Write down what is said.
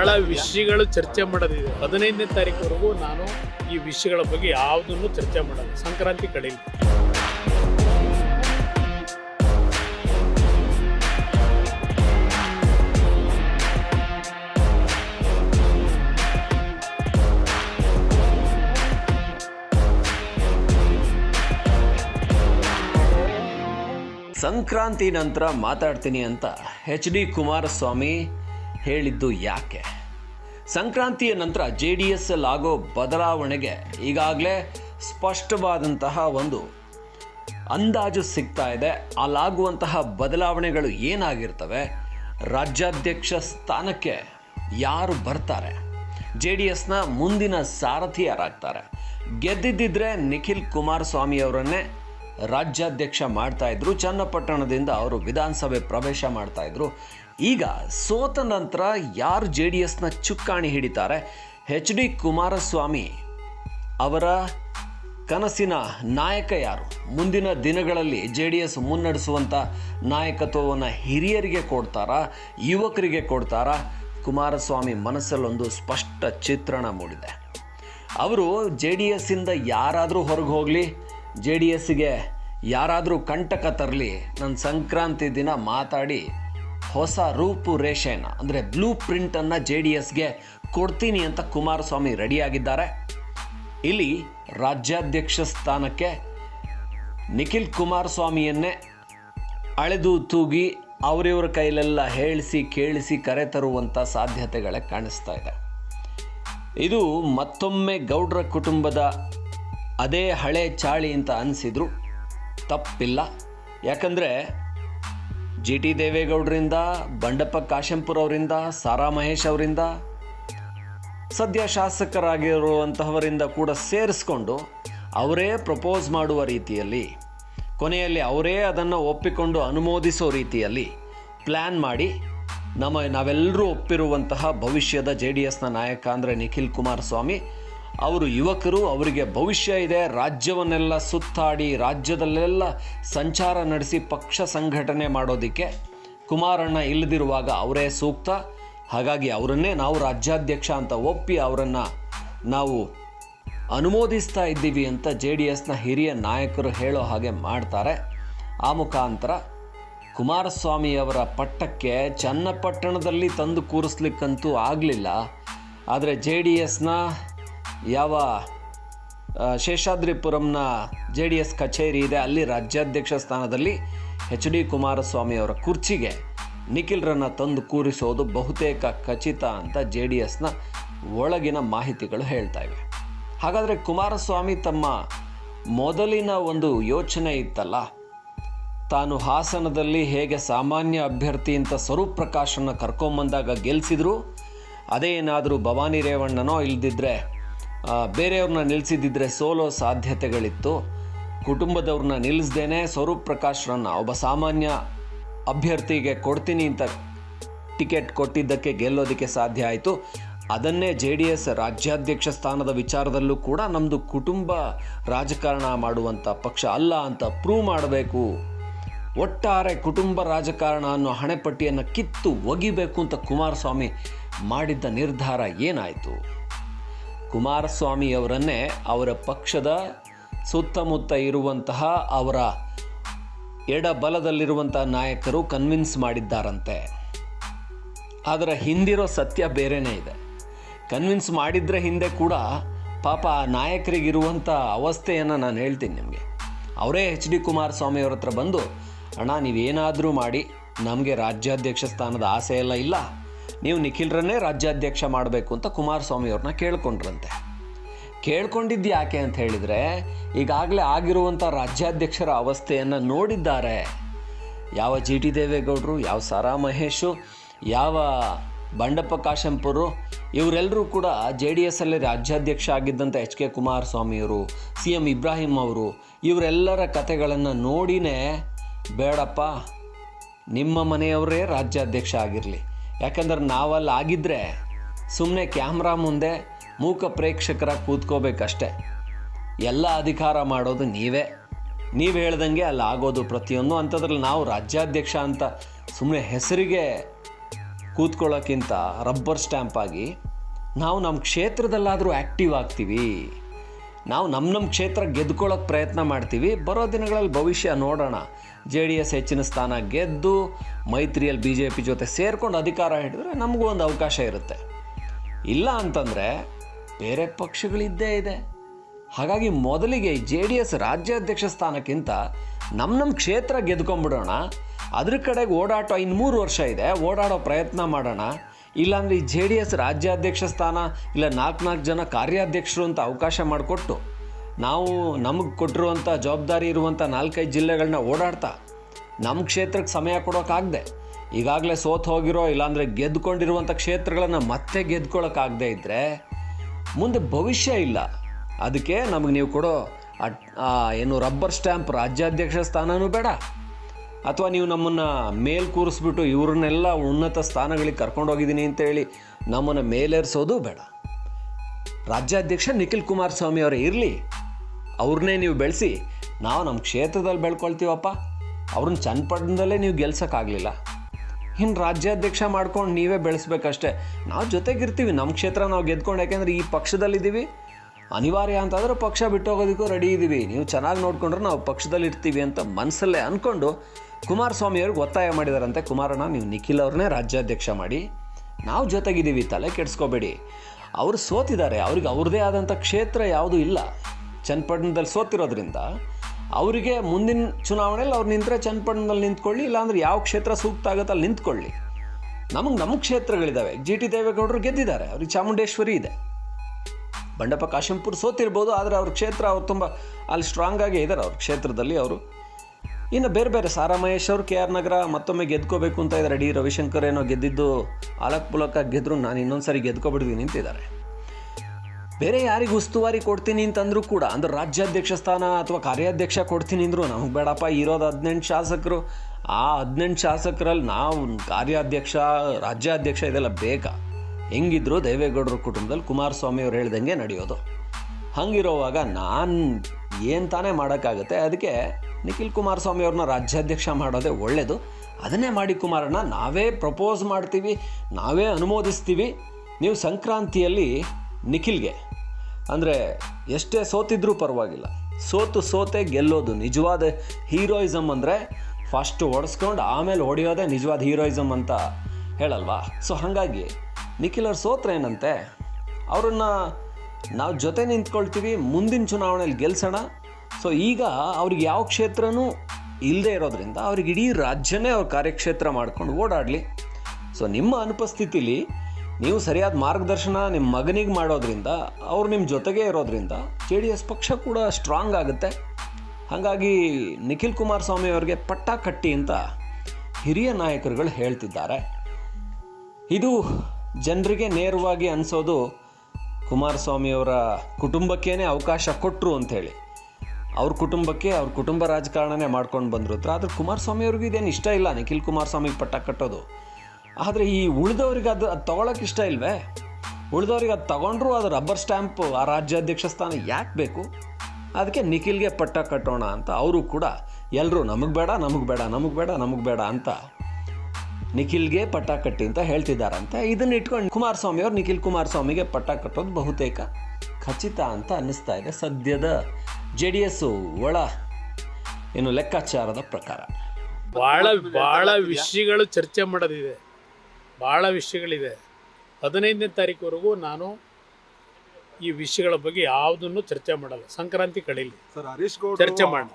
ಬಹಳ ವಿಷಯಗಳು ಚರ್ಚೆ ಮಾಡೋದಿದೆ. ಹದಿನೈದನೇ ತಾರೀಕುವರೆಗೂ ನಾನು ಈ ವಿಷಯಗಳ ಬಗ್ಗೆ ಯಾವುದನ್ನು ಚರ್ಚೆ ಮಾಡಲ್ಲ. ಸಂಕ್ರಾಂತಿ ಕಡೆ ಸಂಕ್ರಾಂತಿ ನಂತರ ಮಾತಾಡ್ತೀನಿ ಅಂತ ಎಚ್ ಡಿ ಕುಮಾರಸ್ವಾಮಿ ಹೇಳಿದ್ದು ಯಾಕೆ? ಸಂಕ್ರಾಂತಿಯ ನಂತರ ಜೆ ಡಿ ಎಸ್ ಬದಲಾವಣೆಗೆ ಈಗಾಗಲೇ ಸ್ಪಷ್ಟವಾದಂತಹ ಒಂದು ಅಂದಾಜು ಸಿಗ್ತಾ ಇದೆ. ಅಲ್ಲಾಗುವಂತಹ ಬದಲಾವಣೆಗಳು ಏನಾಗಿರ್ತವೆ? ರಾಜ್ಯಾಧ್ಯಕ್ಷ ಸ್ಥಾನಕ್ಕೆ ಯಾರು ಬರ್ತಾರೆ? ಜೆ ಡಿ ಎಸ್ನ ಮುಂದಿನ ಸಾರಥಿ ಯಾರಾಗ್ತಾರೆ ಗೆದ್ದಿದ್ದಿದ್ರೆ ನಿಖಿಲ್ ಕುಮಾರಸ್ವಾಮಿ ಅವರನ್ನೇ ರಾಜ್ಯಾಧ್ಯಕ್ಷ ಮಾಡ್ತಾ ಇದ್ರು. ಚನ್ನಪಟ್ಟಣದಿಂದ ಅವರು ವಿಧಾನಸಭೆ ಪ್ರವೇಶ ಮಾಡ್ತಾ ಇದ್ರು. ಈಗ ಸೋತ ನಂತರ ಯಾರು ಜೆ ಡಿ ಎಸ್ನ ಚುಕ್ಕಾಣಿ ಹಿಡಿತಾರೆ? ಎಚ್ ಡಿ ಕುಮಾರಸ್ವಾಮಿ ಅವರ ಕನಸಿನ ನಾಯಕ ಯಾರು? ಮುಂದಿನ ದಿನಗಳಲ್ಲಿ ಜೆ ಡಿ ಎಸ್ ಮುನ್ನಡೆಸುವಂಥ ನಾಯಕತ್ವವನ್ನು ಹಿರಿಯರಿಗೆ ಕೊಡ್ತಾರಾ, ಯುವಕರಿಗೆ ಕೊಡ್ತಾರಾ? ಕುಮಾರಸ್ವಾಮಿ ಮನಸ್ಸಲ್ಲೊಂದು ಸ್ಪಷ್ಟ ಚಿತ್ರಣ ಮೂಡಿದೆ. ಅವರು ಜೆ ಡಿ ಎಸ್ಸಿಂದ ಯಾರಾದರೂ ಹೊರಗೆ ಹೋಗಲಿ ಜೆ ಡಿ ಎಸ್ಸಿಗೆ ಯಾರಾದರೂ ಕಂಟಕ ತರಲಿ ನನ್ನ ಸಂಕ್ರಾಂತಿ ದಿನ ಮಾತಾಡಿ ಹೊಸ ರೂಪುರೇಷೆನ, ಅಂದರೆ ಬ್ಲೂ ಪ್ರಿಂಟನ್ನು ಜೆ ಡಿ ಎಸ್ಗೆ ಕೊಡ್ತೀನಿ ಅಂತ ಕುಮಾರಸ್ವಾಮಿ ರೆಡಿಯಾಗಿದ್ದಾರೆ. ಇಲ್ಲಿ ರಾಜ್ಯಾಧ್ಯಕ್ಷ ಸ್ಥಾನಕ್ಕೆ ನಿಖಿಲ್ ಕುಮಾರಸ್ವಾಮಿಯನ್ನೇ ಅಳೆದು ತೂಗಿ ಅವರಿವರ ಕೈಲೆಲ್ಲ ಹೇಳಿಸಿ, ಕೇಳಿಸಿ ಕರೆತರುವಂಥ ಸಾಧ್ಯತೆಗಳೇ ಕಾಣಿಸ್ತಾ ಇದೆ. ಇದು ಮತ್ತೊಮ್ಮೆ ಗೌಡ್ರ ಕುಟುಂಬದ ಅದೇ ಹಳೆ ಚಾಳಿ ಅಂತ ಅನಿಸಿದ್ರು. ತಪ್ಪಿಲ್ಲ. ಯಾಕಂದರೆ ಜಿ ಟಿ ದೇವೇಗೌಡರಿಂದ, ಬಂಡಪ್ಪ ಕಾಶೆಂಪುರ್ ಅವರಿಂದ, ಸಾರಾ ಮಹೇಶ್ ಅವರಿಂದ, ಸದ್ಯ ಶಾಸಕರಾಗಿರುವಂತಹವರಿಂದ ಕೂಡ ಸೇರಿಸ್ಕೊಂಡು ಅವರೇ ಪ್ರಪೋಸ್ ಮಾಡುವ ರೀತಿಯಲ್ಲಿ, ಕೊನೆಯಲ್ಲಿ ಅವರೇ ಅದನ್ನು ಒಪ್ಪಿಕೊಂಡು ಅನುಮೋದಿಸೋ ರೀತಿಯಲ್ಲಿ ಪ್ಲ್ಯಾನ್ ಮಾಡಿ ನಮ್ಮ ನಾವೆಲ್ಲರೂ ಒಪ್ಪಿರುವಂತಹ ಭವಿಷ್ಯದ ಜೆ ಡಿ ಎಸ್ನ ನಾಯಕ ಅಂದರೆ ನಿಖಿಲ್ ಕುಮಾರಸ್ವಾಮಿ ಅವರು ಯುವಕರು, ಅವರಿಗೆ ಭವಿಷ್ಯ ಇದೆ. ರಾಜ್ಯವನ್ನೆಲ್ಲ ಸುತ್ತಾಡಿ, ರಾಜ್ಯದಲ್ಲೆಲ್ಲ ಸಂಚಾರ ನಡೆಸಿ ಪಕ್ಷ ಸಂಘಟನೆ ಮಾಡೋದಕ್ಕೆ ಕುಮಾರಣ್ಣ ಇಲ್ಲದಿರುವಾಗ ಅವರೇ ಸೂಕ್ತ. ಹಾಗಾಗಿ ಅವರನ್ನೇ ನಾವು ರಾಜ್ಯಾಧ್ಯಕ್ಷ ಅಂತ ಒಪ್ಪಿ ಅವರನ್ನು ನಾವು ಅನುಮೋದಿಸ್ತಾ ಇದ್ದೀವಿ ಅಂತ ಜೆ ಡಿ ಎಸ್ನ ಹಿರಿಯ ನಾಯಕರು ಹೇಳೋ ಹಾಗೆ ಮಾಡ್ತಾರೆ. ಆ ಮುಖಾಂತರ ಕುಮಾರಸ್ವಾಮಿಯವರ ಪಟ್ಟಕ್ಕೆ ಚನ್ನಪಟ್ಟಣದಲ್ಲಿ ತಂದು ಕೂರಿಸ್ಲಿಕ್ಕಂತೂ ಆಗಲಿಲ್ಲ. ಆದರೆ ಜೆ ಡಿ ಎಸ್ನ ಯಾವ ಶೇಷಾದ್ರಿಪುರಂನ ಜೆ ಡಿ ಎಸ್ ಕಚೇರಿ ಇದೆ. ಅಲ್ಲಿ ರಾಜ್ಯಾಧ್ಯಕ್ಷ ಸ್ಥಾನದಲ್ಲಿ ಎಚ್ ಡಿ ಕುಮಾರಸ್ವಾಮಿ ಅವರ ಕುರ್ಚಿಗೆ ನಿಖಿಲ್ರನ್ನು ತಂದು ಕೂರಿಸೋದು ಬಹುತೇಕ ಖಚಿತ ಅಂತ ಜೆ ಡಿ ಎಸ್ನ ಒಳಗಿನ ಮಾಹಿತಿಗಳು ಹೇಳ್ತಾ ಇವೆ. ಹಾಗಾದರೆ ಕುಮಾರಸ್ವಾಮಿ ತಮ್ಮ ಮೊದಲಿನ ಒಂದು ಯೋಚನೆ ಇತ್ತಲ್ಲ? ತಾನು ಹಾಸನದಲ್ಲಿ ಹೇಗೆ ಸಾಮಾನ್ಯ ಅಭ್ಯರ್ಥಿ ಅಂತ ಸ್ವರೂಪ್ ಪ್ರಕಾಶನ್ನು ಕರ್ಕೊಂಬಂದಾಗ ಗೆಲ್ಲಿಸಿದ್ರು ಅದೇ ಏನಾದರೂ ಭವಾನಿ ರೇವಣ್ಣನೋ ಇಲ್ದಿದ್ರೆ ಬೇರೆಯವ್ರನ್ನ ನಿಲ್ಲಿಸಿದ್ದಿದ್ರೆ ಸೋಲೋ ಸಾಧ್ಯತೆಗಳಿತ್ತು. ಕುಟುಂಬದವ್ರನ್ನ ನಿಲ್ಲಿಸ್ದೇನೆ ಸ್ವರೂಪ್ ಪ್ರಕಾಶ್ರನ್ನ ಒಬ್ಬ ಸಾಮಾನ್ಯ ಅಭ್ಯರ್ಥಿಗೆ ಕೊಡ್ತೀನಿ ಅಂತ ಟಿಕೆಟ್ ಕೊಟ್ಟಿದ್ದಕ್ಕೆ ಗೆಲ್ಲೋದಕ್ಕೆ ಸಾಧ್ಯ ಆಯಿತು. ಅದನ್ನೇ ಜೆ ಡಿ ಎಸ್ ರಾಜ್ಯಾಧ್ಯಕ್ಷ ಸ್ಥಾನದ ವಿಚಾರದಲ್ಲೂ ಕೂಡ ನಮ್ಮದು ಕುಟುಂಬ ರಾಜಕಾರಣ ಮಾಡುವಂಥ ಪಕ್ಷ ಅಲ್ಲ ಅಂತ ಪ್ರೂವ್ ಮಾಡಬೇಕು. ಒಟ್ಟಾರೆ ಕುಟುಂಬ ರಾಜಕಾರಣ ಅನ್ನೋ ಹಣೆಪಟ್ಟಿಯನ್ನು ಕಿತ್ತು ಒಗಿಬೇಕು ಅಂತ ಕುಮಾರಸ್ವಾಮಿ ಮಾಡಿದ್ದ ನಿರ್ಧಾರ ಏನಾಯಿತು? ಕುಮಾರಸ್ವಾಮಿಯವರನ್ನೇ ಅವರ ಪಕ್ಷದ ಸುತ್ತಮುತ್ತ ಇರುವಂತಹ ಅವರ ಎಡಬಲದಲ್ಲಿರುವಂತಹ ನಾಯಕರು ಕನ್ವಿನ್ಸ್ ಮಾಡಿದ್ದಾರಂತೆ. ಅದರ ಹಿಂದಿರೋ ಸತ್ಯ ಬೇರೆನೇ ಇದೆ. ಕನ್ವಿನ್ಸ್ ಮಾಡಿದ್ರೆ ಹಿಂದೆ ಕೂಡ ಪಾಪ ಆ ನಾಯಕರಿಗಿರುವಂಥ ಅವಸ್ಥೆಯನ್ನು ನಾನು ಹೇಳ್ತೀನಿ ನಿಮಗೆ. ಅವರೇ ಎಚ್ ಡಿ ಕುಮಾರಸ್ವಾಮಿ ಅವ್ರ ಹತ್ರ ಬಂದು, ಅಣ್ಣ, ನೀವೇನಾದರೂ ಮಾಡಿ, ನಮಗೆ ರಾಜ್ಯಾಧ್ಯಕ್ಷ ಸ್ಥಾನದ ಆಸೆ ಎಲ್ಲ ಇಲ್ಲ. ನೀವು ನಿಖಿಲ್ರನ್ನೇ ರಾಜ್ಯಾಧ್ಯಕ್ಷ ಮಾಡಬೇಕು ಅಂತ ಕುಮಾರಸ್ವಾಮಿ ಅವ್ರನ್ನ ಕೇಳ್ಕೊಂಡ್ರಂತೆ. ಕೇಳ್ಕೊಂಡಿದ್ದು ಯಾಕೆ ಅಂತ ಹೇಳಿದರೆ, ಈಗಾಗಲೇ ಆಗಿರುವಂಥ ರಾಜ್ಯಾಧ್ಯಕ್ಷರ ಅವಸ್ಥೆಯನ್ನು ನೋಡಿದ್ದಾರೆ. ಯಾವ ಜಿ ಟಿ ದೇವೇಗೌಡರು, ಯಾವ ಸಾರಾ ಮಹೇಶು, ಯಾವ ಬಂಡಪ್ಪ ಕಾಶೆಂಪುರು ಇವರೆಲ್ಲರೂ ಕೂಡ ಜೆ ಡಿ ಎಸ್ಸಲ್ಲಿ ರಾಜ್ಯಾಧ್ಯಕ್ಷ ಆಗಿದ್ದಂಥ ಎಚ್ ಕೆ ಕುಮಾರಸ್ವಾಮಿಯವರು ಸಿ ಎಂ ಇಬ್ರಾಹಿಂ ಅವರು, ಇವರೆಲ್ಲರ ಕತೆಗಳನ್ನು ನೋಡಿನೇ ಬೇಡಪ್ಪ, ನಿಮ್ಮ ಮನೆಯವರೇ ರಾಜ್ಯಾಧ್ಯಕ್ಷ ಆಗಿರಲಿ. ಯಾಕಂದ್ರೆ ನಾವಲ್ಲಿ ಆಗಿದ್ದರೆ ಸುಮ್ಮನೆ ಕ್ಯಾಮ್ರಾ ಮುಂದೆ ಮೂಕ ಪ್ರೇಕ್ಷಕರ ಕೂತ್ಕೋಬೇಕಷ್ಟೆ. ಎಲ್ಲ ಅಧಿಕಾರ ಮಾಡೋದು ನೀವೇ. ನೀವು ಹೇಳ್ದಂಗೆ ಅಲ್ಲಿ ಆಗೋದು ಪ್ರತಿಯೊಂದು ಅಂಥದ್ರಲ್ಲಿ ನಾವು ರಾಜ್ಯಾಧ್ಯಕ್ಷ ಅಂತ ಸುಮ್ಮನೆ ಹೆಸರಿಗೆ ಕೂತ್ಕೊಳ್ಳೋಕ್ಕಿಂತ ರಬ್ಬರ್ ಸ್ಟ್ಯಾಂಪ್ ಆಗಿ ನಾವು ನಮ್ಮ ಕ್ಷೇತ್ರದಲ್ಲಾದರೂ ಆ್ಯಕ್ಟಿವ್ ಆಗ್ತೀವಿ. ನಾವು ನಮ್ಮ ನಮ್ಮ ಕ್ಷೇತ್ರ ಗೆದ್ಕೊಳ್ಳೋಕೆ ಪ್ರಯತ್ನ ಮಾಡ್ತೀವಿ. ಬರೋ ದಿನಗಳಲ್ಲಿ ಭವಿಷ್ಯ ನೋಡೋಣ. ಜೆ ಡಿ ಎಸ್ ಹೆಚ್ಚಿನ ಸ್ಥಾನ ಗೆದ್ದು, ಮೈತ್ರಿಯಲ್ಲಿ ಬಿ ಜೆ ಪಿ ಜೊತೆ ಸೇರ್ಕೊಂಡು ಅಧಿಕಾರ ಹಿಡಿದ್ರೆ ನಮಗೂ ಒಂದು ಅವಕಾಶ ಇರುತ್ತೆ. ಇಲ್ಲ ಅಂತಂದರೆ ಬೇರೆ ಪಕ್ಷಗಳಿದ್ದೇ ಇದೆ. ಹಾಗಾಗಿ ಮೊದಲಿಗೆ ಜೆ ಡಿ ಎಸ್ ರಾಜ್ಯಾಧ್ಯಕ್ಷ ಸ್ಥಾನಕ್ಕಿಂತ ನಮ್ಮ ನಮ್ಮ ಕ್ಷೇತ್ರ ಗೆದ್ಕೊಂಡ್ಬಿಡೋಣ. ಅದ್ರ ಕಡೆಗೆ ಓಡಾಟ ಇನ್ನು ಮೂರು ವರ್ಷ ಇದೆ. ಓಡಾಡೋ ಪ್ರಯತ್ನ ಮಾಡೋಣ. ಇಲ್ಲಾಂದ್ರೆ ಈ ಜೆ ಡಿ ಎಸ್ ರಾಜ್ಯಾಧ್ಯಕ್ಷ ಸ್ಥಾನ ಇಲ್ಲ ನಾಲ್ಕು ನಾಲ್ಕು ಜನ ಕಾರ್ಯಾಧ್ಯಕ್ಷರು ಅಂತ ಅವಕಾಶ ಮಾಡಿಕೊಟ್ಟು ನಾವು ನಮಗೆ ಕೊಟ್ಟಿರುವಂಥ ಜವಾಬ್ದಾರಿ ಇರುವಂಥ ನಾಲ್ಕೈದು ಜಿಲ್ಲೆಗಳನ್ನ ಓಡಾಡ್ತಾ ನಮ್ಮ ಕ್ಷೇತ್ರಕ್ಕೆ ಸಮಯ ಕೊಡೋಕ್ಕಾಗದೆ ಈಗಾಗಲೇ ಸೋತು ಹೋಗಿರೋ ಇಲ್ಲಾಂದರೆ ಗೆದ್ದುಕೊಂಡಿರುವಂಥ ಕ್ಷೇತ್ರಗಳನ್ನು ಮತ್ತೆ ಗೆದ್ಕೊಳ್ಳೋಕ್ಕಾಗದೇ ಇದ್ದರೆ ಮುಂದೆ ಭವಿಷ್ಯ ಇಲ್ಲ. ಅದಕ್ಕೆ ನಮಗೆ ನೀವು ಕೊಡೋ ಏನು ರಬ್ಬರ್ ಸ್ಟ್ಯಾಂಪ್ ರಾಜ್ಯಾಧ್ಯಕ್ಷ ಸ್ಥಾನವೂ ಬೇಡ. ಅಥವಾ ನೀವು ನಮ್ಮನ್ನು ಮೇಲ್ ಕೂರಿಸ್ಬಿಟ್ಟು ಇವ್ರನ್ನೆಲ್ಲ ಉನ್ನತ ಸ್ಥಾನಗಳಿಗೆ ಕರ್ಕೊಂಡೋಗಿದ್ದೀನಿ ಅಂತೇಳಿ ನಮ್ಮನ್ನು ಮೇಲೇರಿಸೋದು ಬೇಡ. ರಾಜ್ಯಾಧ್ಯಕ್ಷ ನಿಖಿಲ್ ಕುಮಾರಸ್ವಾಮಿ ಅವರೇ ಇರಲಿ. ಅವ್ರನ್ನೇ ನೀವು ಬೆಳೆಸಿ, ನಾವು ನಮ್ಮ ಕ್ಷೇತ್ರದಲ್ಲಿ ಬೆಳ್ಕೊಳ್ತೀವಪ್ಪ. ಅವ್ರನ್ನ ಚನ್ನಪಟ್ಟಣದಲ್ಲೇ ನೀವು ಗೆಲ್ಸೋಕ್ಕಾಗಲಿಲ್ಲ. ಇನ್ನು ರಾಜ್ಯಾಧ್ಯಕ್ಷ ಮಾಡ್ಕೊಂಡು ನೀವೇ ಬೆಳೆಸ್ಬೇಕಷ್ಟೇ. ನಾವು ಜೊತೆಗಿರ್ತೀವಿ ನಮ್ಮ ಕ್ಷೇತ್ರ ನಾವು ಗೆದ್ಕೊಂಡು, ಯಾಕೆಂದ್ರೆ ಈ ಪಕ್ಷದಲ್ಲಿದ್ದೀವಿ. ಅನಿವಾರ್ಯ ಅಂತಂದ್ರೆ ಪಕ್ಷ ಬಿಟ್ಟು ಹೋಗೋದಕ್ಕೂ ರೆಡಿ ಇದ್ದೀವಿ ನೀವು ಚೆನ್ನಾಗಿ ನೋಡಿಕೊಂಡ್ರೆ ನಾವು ಪಕ್ಷದಲ್ಲಿ ಇರ್ತೀವಿ ಅಂತ ಮನಸ್ಸಲ್ಲೇ ಅಂದ್ಕೊಂಡು ಕುಮಾರಸ್ವಾಮಿ ಅವ್ರಿಗೆ ಒತ್ತಾಯ ಮಾಡಿದಾರಂತೆ. ಕುಮಾರಣ್ಣ, ನೀವು ನಿಖಿಲ್ ಅವ್ರನ್ನೇ ರಾಜ್ಯಾಧ್ಯಕ್ಷ ಮಾಡಿ. ನಾವು ಜೊತೆಗಿದ್ದೀವಿ, ತಲೆ ಕೆಡಿಸ್ಕೋಬೇಡಿ. ಅವರು ಸೋತಿದ್ದಾರೆ. ಅವ್ರಿಗೆ ಅವ್ರದ್ದೇ ಆದಂಥ ಕ್ಷೇತ್ರ ಯಾವುದೂ ಇಲ್ಲ. ಚನ್ನಪಟ್ಟಣದಲ್ಲಿ ಸೋತಿರೋದ್ರಿಂದ ಅವರಿಗೆ ಮುಂದಿನ ಚುನಾವಣೆಯಲ್ಲಿ ಅವ್ರು ನಿಂತರೆ ಚನ್ನಪಟ್ಟಣದಲ್ಲಿ ನಿಂತ್ಕೊಳ್ಳಿ, ಇಲ್ಲಾಂದ್ರೆ ಯಾವ ಕ್ಷೇತ್ರ ಸೂಕ್ತ ಆಗುತ್ತೆ ಅಲ್ಲಿ ನಿಂತ್ಕೊಳ್ಳಿ. ನಮಗೆ ನಮ್ಮ ಕ್ಷೇತ್ರಗಳಿದ್ದಾವೆ ಜಿ ಟಿ ದೇವೇಗೌಡರು ಗೆದ್ದಿದ್ದಾರೆ. ಅವ್ರಿಗೆ ಚಾಮುಂಡೇಶ್ವರಿ ಇದೆ. ಬಂಡಪ್ಪ ಕಾಶಂಪುರ್ ಸೋತಿರ್ಬೋದು, ಆದರೆ ಅವ್ರ ಕ್ಷೇತ್ರ ಅವ್ರು ತುಂಬ ಅಲ್ಲಿ ಸ್ಟ್ರಾಂಗ್ ಆಗೇ ಇದ್ದಾರೆ ಅವ್ರ ಕ್ಷೇತ್ರದಲ್ಲಿ ಅವರು. ಇನ್ನು ಬೇರೆ ಬೇರೆ ಸಾರಾ ಮಹೇಶ್ ಅವರು, ಕೆ ಆರ್ ನಗರ ಮತ್ತೊಮ್ಮೆ ಗೆದ್ಕೋಬೇಕು ಅಂತ ಇದ್ದಾರೆ ಡಿ ರವಿಶಂಕರ್ ಏನೋ ಗೆದ್ದಿದ್ದು ಅಲಕ್ ಪುಲಕ ಗೆದ್ರು, ನಾನು ಇನ್ನೊಂದು ಸಾರಿ ಗೆದ್ಕೊಬಿಡ್ತೀನಿ ನಿಂತಿದ್ದಾರೆ ಬೇರೆ ಯಾರಿಗೆ ಉಸ್ತುವಾರಿ ಕೊಡ್ತೀನಿ ಅಂತಂದ್ರೂ ಕೂಡ, ಅಂದ್ರೆ ರಾಜ್ಯಾಧ್ಯಕ್ಷ ಸ್ಥಾನ ಅಥವಾ ಕಾರ್ಯಾಧ್ಯಕ್ಷ ಕೊಡ್ತೀನಿ ಅಂದರು ನಮಗೆ ಬೇಡಪ್ಪ, ಇರೋದು ಹದಿನೆಂಟು ಶಾಸಕರು. ಆ ಹದಿನೆಂಟು ಶಾಸಕರಲ್ಲಿ ನಾವು ಕಾರ್ಯಾಧ್ಯಕ್ಷ, ರಾಜ್ಯಾಧ್ಯಕ್ಷ ಇದೆಲ್ಲ ಬೇಕಾ? ಹೆಂಗಿದ್ರು ದೇವೇಗೌಡರ ಕುಟುಂಬದಲ್ಲಿ ಕುಮಾರಸ್ವಾಮಿ ಅವ್ರು ಹೇಳ್ದಂಗೆ ನಡೆಯೋದು. ಹಂಗಿರೋವಾಗ ನಾನು ಏನು ತಾನೇ ಮಾಡೋಕ್ಕಾಗುತ್ತೆ, ಅದಕ್ಕೆ ನಿಖಿಲ್ ಕುಮಾರಸ್ವಾಮಿ ಅವ್ರನ್ನ ರಾಜ್ಯಾಧ್ಯಕ್ಷ ಮಾಡೋದೇ ಒಳ್ಳೆಯದು ಅದನ್ನೇ ಮಾಡಿ ಕುಮಾರಣ್ಣ, ನಾವೇ ಪ್ರಪೋಸ್ ಮಾಡ್ತೀವಿ, ನಾವೇ ಅನುಮೋದಿಸ್ತೀವಿ, ನೀವು ಸಂಕ್ರಾಂತಿಯಲ್ಲಿ ನಿಖಿಲ್ಗೆ. ಅಂದರೆ ಎಷ್ಟೇ ಸೋತಿದ್ರೂ ಪರವಾಗಿಲ್ಲ. ಸೋತು ಸೋತೆ ಗೆಲ್ಲೋದು ನಿಜವಾದ ಹೀರೋಯಿಸಮ್ ಅಂದರೆ ಫಸ್ಟ್ ಹೊಡೆಸ್ಕೊಂಡು ಆಮೇಲೆ ಹೊಡೆಯೋದೇ ನಿಜವಾದ ಹೀರೋಯಿಸಮ್ ಅಂತ ಹೇಳಲ್ವಾ? ಸೊ ಹಾಗಾಗಿ ನಿಖಿಲ್ ಅವ್ರು ಸೋತ್ರೇನಂತೆ ಏನಂತೆ? ಅವ್ರನ್ನ ನಾವು ಜೊತೆ ನಿಂತ್ಕೊಳ್ತೀವಿ, ಮುಂದಿನ ಚುನಾವಣೆಯಲ್ಲಿ ಗೆಲ್ಸೋಣ. ಸೊ ಈಗ ಅವ್ರಿಗೆ ಯಾವ ಕ್ಷೇತ್ರನೂ ಇಲ್ಲದೆ ಇರೋದ್ರಿಂದ ಅವ್ರಿಗೆ ಇಡೀ ರಾಜ್ಯನೇ ಅವ್ರ ಕಾರ್ಯಕ್ಷೇತ್ರ ಮಾಡ್ಕೊಂಡು ಓಡಾಡಲಿ. ಸೊ ನಿಮ್ಮ ಅನುಪಸ್ಥಿತಿಲಿ ನೀವು ಸರಿಯಾದ ಮಾರ್ಗದರ್ಶನ ನಿಮ್ಮ ಮಗನಿಗೆ ಮಾಡೋದ್ರಿಂದ ಅವ್ರು ನಿಮ್ಮ ಜೊತೆಗೇ ಇರೋದ್ರಿಂದ ಜೆ ಡಿ ಎಸ್ ಪಕ್ಷ ಕೂಡ ಸ್ಟ್ರಾಂಗ್ ಆಗುತ್ತೆ. ಹಾಗಾಗಿ ನಿಖಿಲ್ ಕುಮಾರಸ್ವಾಮಿ ಅವರಿಗೆ ಪಟ್ಟ ಕಟ್ಟಿ ಅಂತ ಹಿರಿಯ ನಾಯಕರುಗಳು ಹೇಳ್ತಿದ್ದಾರೆ. ಇದು ಜನರಿಗೆ ನೇರವಾಗಿ ಅನಿಸೋದು ಕುಮಾರಸ್ವಾಮಿಯವರ ಅವರ ಕುಟುಂಬಕ್ಕೇನೆ ಅವಕಾಶ ಕೊಟ್ಟರು ಅಂಥೇಳಿ ಅವ್ರ ಕುಟುಂಬಕ್ಕೆ ಅವ್ರ ಕುಟುಂಬ ರಾಜಕಾರಣನೇ ಮಾಡ್ಕೊಂಡು ಬಂದರು ಹತ್ರ. ಆದರೆ ಕುಮಾರಸ್ವಾಮಿಯವ್ರಿಗೂ ಇದೇನು ಇಷ್ಟ ಇಲ್ಲ. ನಿಖಿಲ್ ಕುಮಾರಸ್ವಾಮಿಗೆ ಪಟ್ಟ ಕಟ್ಟೋದು. ಆದರೆ ಈ ಉಳಿದವ್ರಿಗೆ ಅದು ಅದು ತೊಗೊಳಕ್ಕೆ ಇಷ್ಟ ಇಲ್ವೇ? ಉಳಿದವ್ರಿಗೆ ಅದು ತೊಗೊಂಡ್ರು ಅದು ರಬ್ಬರ್ ಸ್ಟ್ಯಾಂಪ್ ಆ ರಾಜ್ಯಾಧ್ಯಕ್ಷ ಸ್ಥಾನ ಯಾಕೆ ಬೇಕು? ಅದಕ್ಕೆ ನಿಖಿಲ್ಗೆ ಪಟ್ಟ ಕಟ್ಟೋಣ ಅಂತ. ಅವರು ಕೂಡ ಎಲ್ಲರೂ ನಮಗೆ ಬೇಡ ನಮಗೆ ಬೇಡ ನಮಗೆ ಬೇಡ ನಮಗೆ ಬೇಡ ಅಂತ ನಿಖಿಲ್ಗೆ ಪಟ್ಟ ಕಟ್ಟಿ ಅಂತ ಹೇಳ್ತಿದ್ದಾರಂತೆ. ಇದನ್ನ ಇಟ್ಕೊಂಡು ಕುಮಾರಸ್ವಾಮಿ ಅವರು ನಿಖಿಲ್ ಕುಮಾರಸ್ವಾಮಿಗೆ ಪಟ್ಟ ಕಟ್ಟೋದು ಬಹುತೇಕ ಖಚಿತ ಅಂತ ಅನ್ನಿಸ್ತಾ ಇದೆ ಸದ್ಯದ ಜೆ ಡಿ ಎಸ್ ಒಳ ಏನು ಲೆಕ್ಕಾಚಾರದ ಪ್ರಕಾರ. ಭಾಳ ಭಾಳ ವಿಷಯಗಳು ಚರ್ಚೆ ಮಾಡೋದಿದೆ. ಭಾಳ ವಿಷಯಗಳಿದೆ. ಹದಿನೈದನೇ ತಾರೀಕುವರೆಗೂ ನಾನು ಈ ವಿಷಯಗಳ ಬಗ್ಗೆ ಯಾವುದನ್ನು ಚರ್ಚೆ ಮಾಡಲ್ಲ. ಸಂಕ್ರಾಂತಿ ಕಳೀಲಿ. ಚರ್ಚೆ ಮಾಡಿ